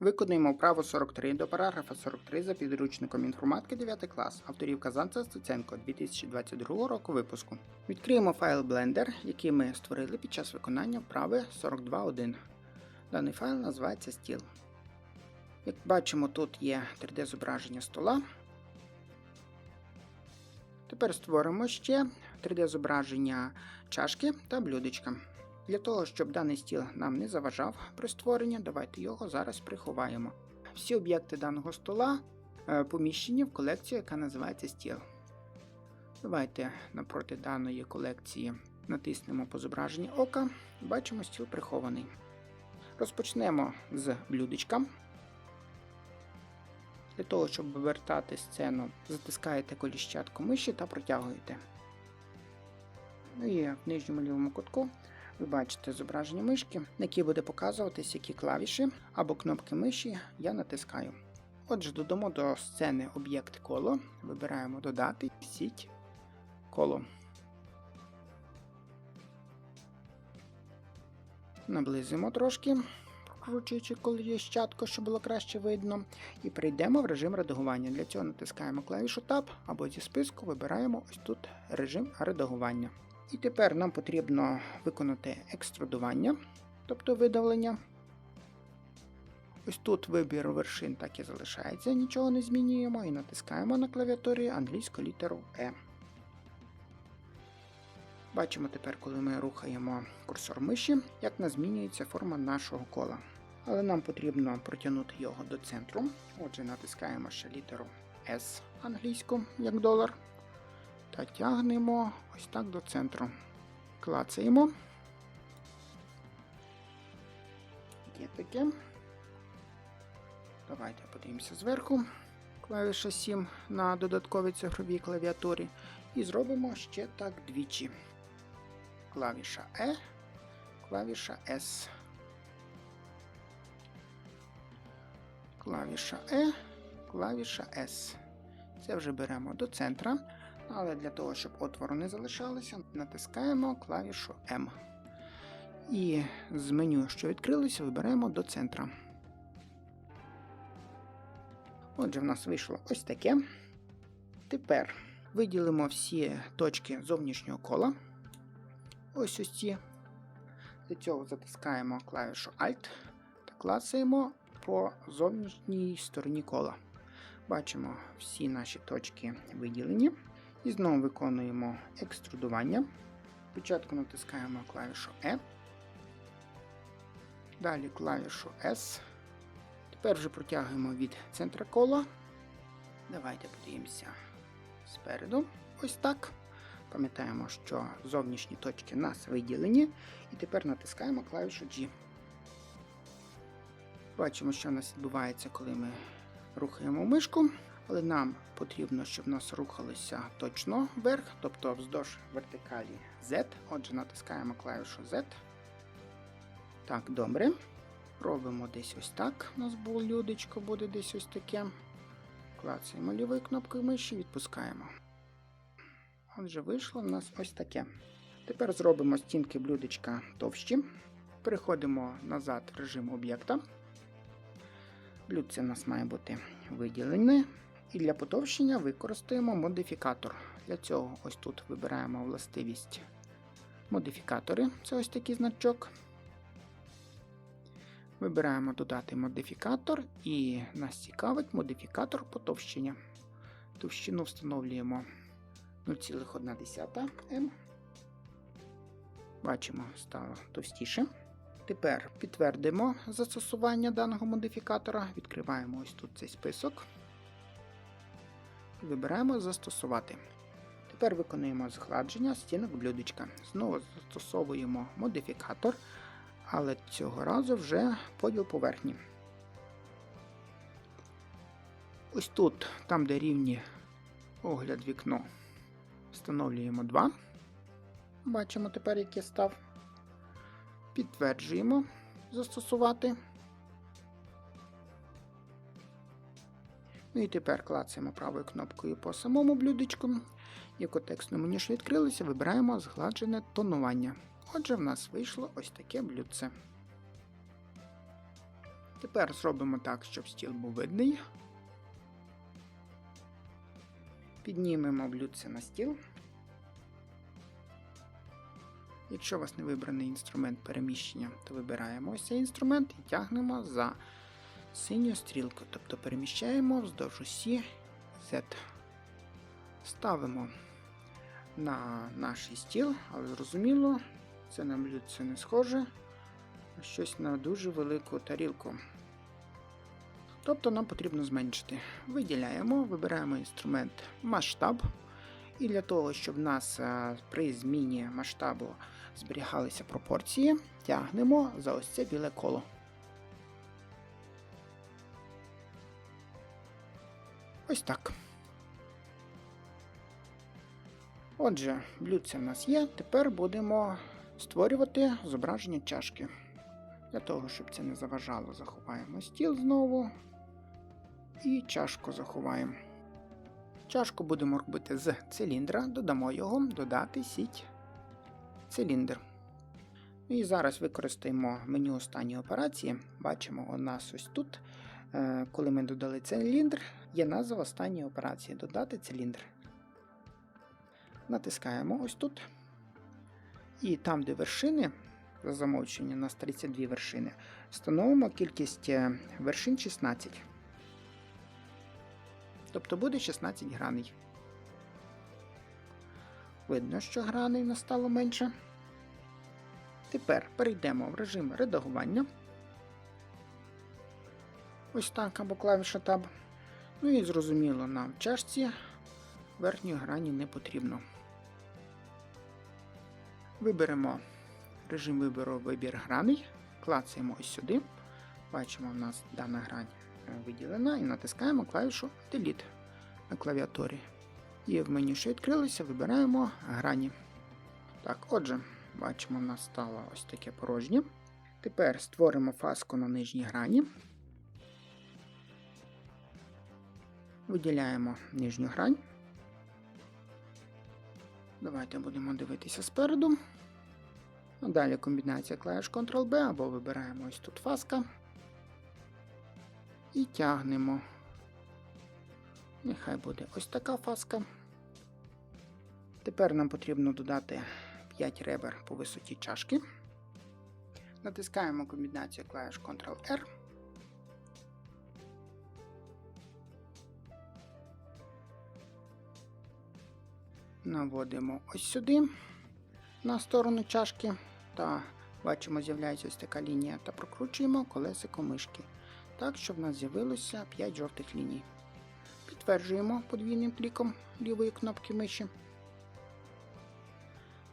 Виконуємо вправу 43 до параграфа 43 за підручником інформатики 9 клас авторів Казанця Стеценко 2022 року випуску. Відкриємо файл Blender, який ми створили під час виконання вправи 42.1. Даний файл називається стіл. Як бачимо, тут є 3D-зображення стола. Тепер створимо ще 3D-зображення чашки та блюдечка. Для того, щоб даний стіл нам не заважав при створенні, давайте його зараз приховаємо. Всі об'єкти даного стола е, поміщені в колекцію, яка називається стіл. Давайте напроти даної колекції натиснемо по зображенні ока. Бачимо, стіл прихований. Розпочнемо з блюдечка. Для того, щоб вивертати сцену, затискаєте коліщатку миші та протягуєте. Ну і в нижньому лівому кутку ви бачите зображення мишки, на якій буде показуватись, які клавіші або кнопки миші я натискаю. Отже, додамо до сцени об'єкт коло, вибираємо додати сіть коло. Наблизимо трошки, прокручуючи коліщатку, щоб було краще видно. І перейдемо в режим редагування. Для цього натискаємо клавішу Tab або зі списку вибираємо ось тут режим редагування. І тепер нам потрібно виконати екструдування, тобто видавлення. Ось тут вибір вершин так і залишається, нічого не змінюємо і натискаємо на клавіатурі англійську літеру E. Бачимо тепер, коли ми рухаємо курсор миші, як нас змінюється форма нашого кола. Але нам потрібно протягнути його до центру. Отже, натискаємо ще літеру S англійську, як долар та тягнемо ось так до центру. Клацаємо. Є таке. Давайте подивимося зверху. Клавіша 7 на додатковій цифровій клавіатурі. І зробимо ще так двічі. Клавіша E, клавіша S. Клавіша E, клавіша S. Це вже беремо до центра. Але для того, щоб отвору не залишалося, натискаємо клавішу M. І з меню, що відкрилося, виберемо до центра. Отже, в нас вийшло ось таке. Тепер виділимо всі точки зовнішнього кола. Ось ось ці. Для цього затискаємо клавішу Alt та клацаємо по зовнішній стороні кола. Бачимо всі наші точки виділені. І знову виконуємо екструдування. Спочатку натискаємо клавішу E, далі клавішу S. Тепер вже протягуємо від центра кола. Давайте подивимося спереду. Ось так. Пам'ятаємо, що зовнішні точки нас виділені. І тепер натискаємо клавішу G. Бачимо, що у нас відбувається, коли ми рухаємо мишку. Але нам потрібно, щоб в нас рухалося точно вверх, тобто вздовж вертикалі Z. Отже, натискаємо клавішу Z. Так, добре. Робимо десь ось так. У нас блюдечко буде десь ось таке. Клацаємо лівою кнопкою миші, відпускаємо. Отже, вийшло в нас ось таке. Тепер зробимо стінки блюдечка товщі. Переходимо назад в режим об'єкта. Блюдце у нас має бути виділене. І для потовщення використаємо модифікатор. Для цього ось тут вибираємо властивість модифікатори. Це ось такий значок. Вибираємо додати модифікатор і нас цікавить модифікатор потовщення. Товщину встановлюємо 0,1 М. Бачимо, стало товстіше. Тепер підтвердимо застосування даного модифікатора. Відкриваємо ось тут цей список. Вибираємо застосувати. Тепер виконуємо згладження стінок блюдечка. Знову застосовуємо модифікатор, але цього разу вже поділ поверхні. Ось тут, там де рівні огляд вікно, встановлюємо 2. Бачимо тепер, який став. Підтверджуємо застосувати. Ну і тепер клацаємо правою кнопкою по самому блюдечку. Як у текстному що відкрилося, вибираємо згладжене тонування. Отже, в нас вийшло ось таке блюдце. Тепер зробимо так, щоб стіл був видний. Піднімемо блюдце на стіл. Якщо у вас не вибраний інструмент переміщення, то вибираємо ось цей інструмент і тягнемо за синю стрілку, тобто переміщаємо вздовж осі Z. Ставимо на наш стіл, але зрозуміло, це на блюдце не схоже, щось на дуже велику тарілку. Тобто нам потрібно зменшити. Виділяємо, вибираємо інструмент масштаб. І для того, щоб в нас при зміні масштабу зберігалися пропорції, тягнемо за ось це біле коло. Ось так. Отже, блюдце в нас є. Тепер будемо створювати зображення чашки. Для того, щоб це не заважало, заховаємо стіл знову. І чашку заховаємо. Чашку будемо робити з циліндра, додамо його, додати сіть циліндр. І зараз використаємо меню останньої операції. Бачимо, у нас ось тут, е, коли ми додали циліндр, є назва останньої операції додати циліндр. Натискаємо ось тут. І там, де вершини, за замовчення у нас 32 вершини, встановимо кількість е, вершин 16. Тобто буде 16 граней. Видно, що граней настало менше. Тепер перейдемо в режим редагування. Ось так або клавіша Tab. Ну і зрозуміло, нам в чашці верхньої грані не потрібно. Виберемо режим вибору вибір граней, клацаємо ось сюди. Бачимо, в нас дана грань виділена і натискаємо клавішу Delete на клавіатурі. І в меню, що відкрилося, вибираємо грані. Так, отже, бачимо, в нас стало ось таке порожнє. Тепер створимо фаску на нижній грані. Виділяємо нижню грань. Давайте будемо дивитися спереду. Далі комбінація клавіш Ctrl-B або вибираємо ось тут фаска і тягнемо. Нехай буде ось така фаска. Тепер нам потрібно додати 5 ребер по висоті чашки. Натискаємо комбінацію клавіш Ctrl-R. Наводимо ось сюди на сторону чашки та бачимо, з'являється ось така лінія та прокручуємо колесико мишки так, щоб в нас з'явилося 5 жовтих ліній. Підтверджуємо подвійним кліком лівої кнопки миші.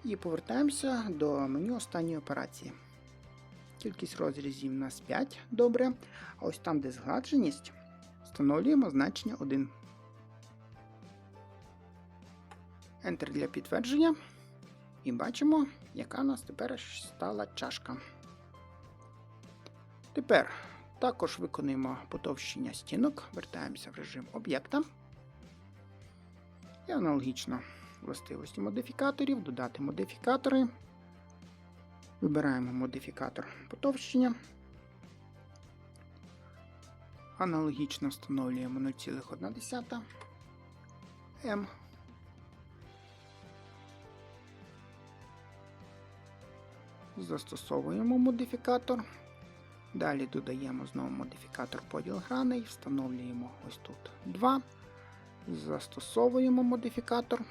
І повертаємося до меню останньої операції. Кількість розрізів у нас 5, добре. А ось там, де згладженість, встановлюємо значення 1. Enter для підтвердження. І бачимо, яка у нас тепер стала чашка. Тепер також виконуємо потовщення стінок, вертаємося в режим об'єкта. І аналогічно властивості модифікаторів, додати модифікатори. Вибираємо модифікатор потовщення. Аналогічно встановлюємо 0,1 М. Застосовуємо модифікатор. Далі додаємо знову модифікатор поділ граней, встановлюємо ось тут 2. Застосовуємо модифікатор.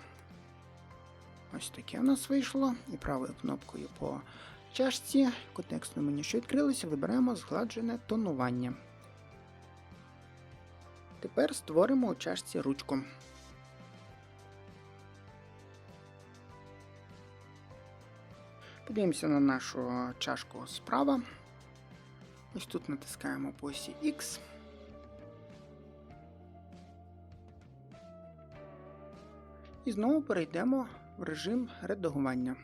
Ось таке у нас вийшло. І правою кнопкою по чашці контекстному меню, що відкрилося, вибираємо згладжене тонування. Тепер створимо у чашці ручку. Подивимося на нашу чашку справа. Ось тут натискаємо по осі X. І знову перейдемо в режим редагування.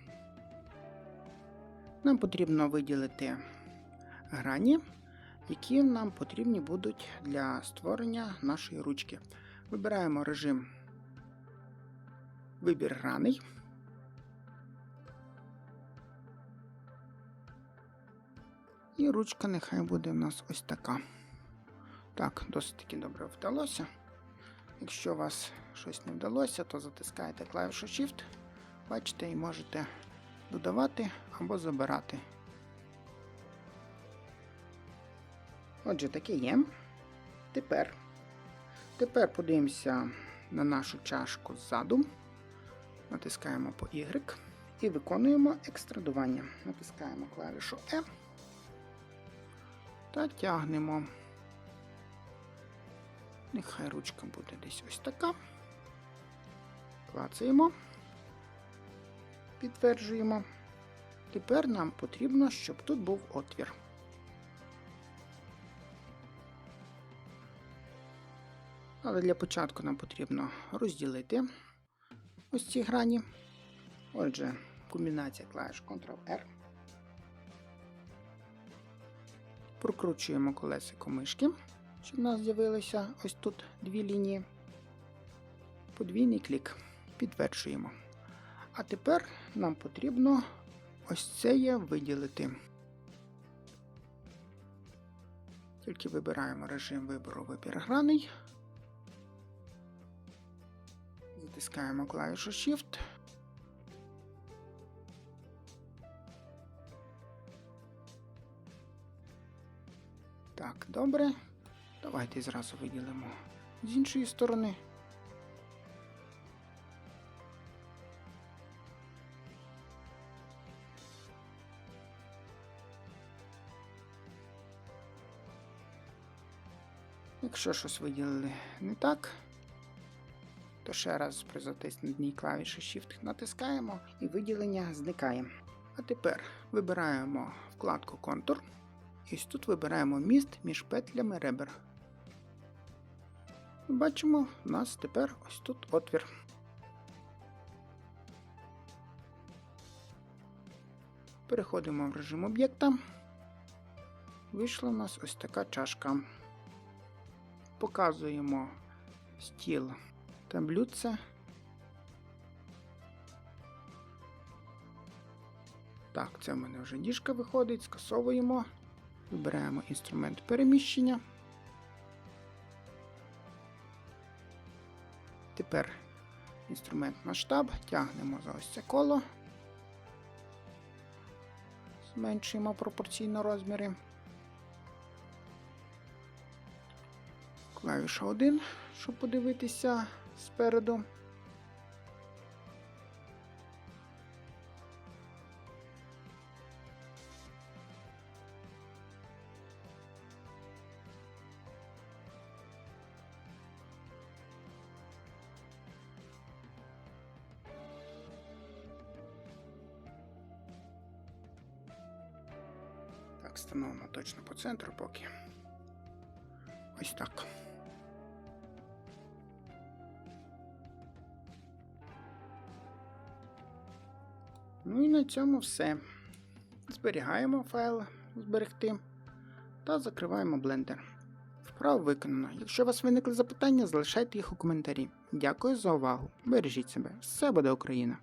Нам потрібно виділити грані, які нам потрібні будуть для створення нашої ручки. Вибираємо режим вибір граней. І ручка нехай буде в нас ось така. Так, досить таки добре вдалося. Якщо у вас щось не вдалося, то затискаєте клавішу Shift, бачите, і можете додавати або забирати. Отже, таке є. Тепер, тепер подивимося на нашу чашку ззаду. Натискаємо по Y і виконуємо екстрадування. Натискаємо клавішу E та тягнемо. Нехай ручка буде десь ось така. Клацаємо, підтверджуємо. Тепер нам потрібно, щоб тут був отвір. Але для початку нам потрібно розділити ось ці грані. Отже, комбінація клавіш Ctrl-R. Прокручуємо колесико мишки, щоб у нас з'явилися ось тут дві лінії. Подвійний клік. Підтверджуємо. А тепер нам потрібно ось це є виділити. Тільки вибираємо режим вибору вибір граней. Затискаємо клавішу Shift. Так, добре. Давайте зразу виділимо з іншої сторони. Якщо щось виділили не так, то ще раз при затисненні клавіші Shift натискаємо і виділення зникає. А тепер вибираємо вкладку Контур. І ось тут вибираємо міст між петлями ребер. Бачимо, у нас тепер ось тут отвір. Переходимо в режим об'єкта. Вийшла у нас ось така чашка. Показуємо стіл та блюдце. Так, це в мене вже ніжка виходить, скасовуємо. Вибираємо інструмент переміщення. Тепер інструмент масштаб, тягнемо за ось це коло, зменшуємо пропорційно розміри. Клавіша 1, щоб подивитися спереду. Ось так. Ну і на цьому все. Зберігаємо файл зберегти та закриваємо блендер. Вправо виконано. Якщо у вас виникли запитання, залишайте їх у коментарі. Дякую за увагу. Бережіть себе. Все буде Україна!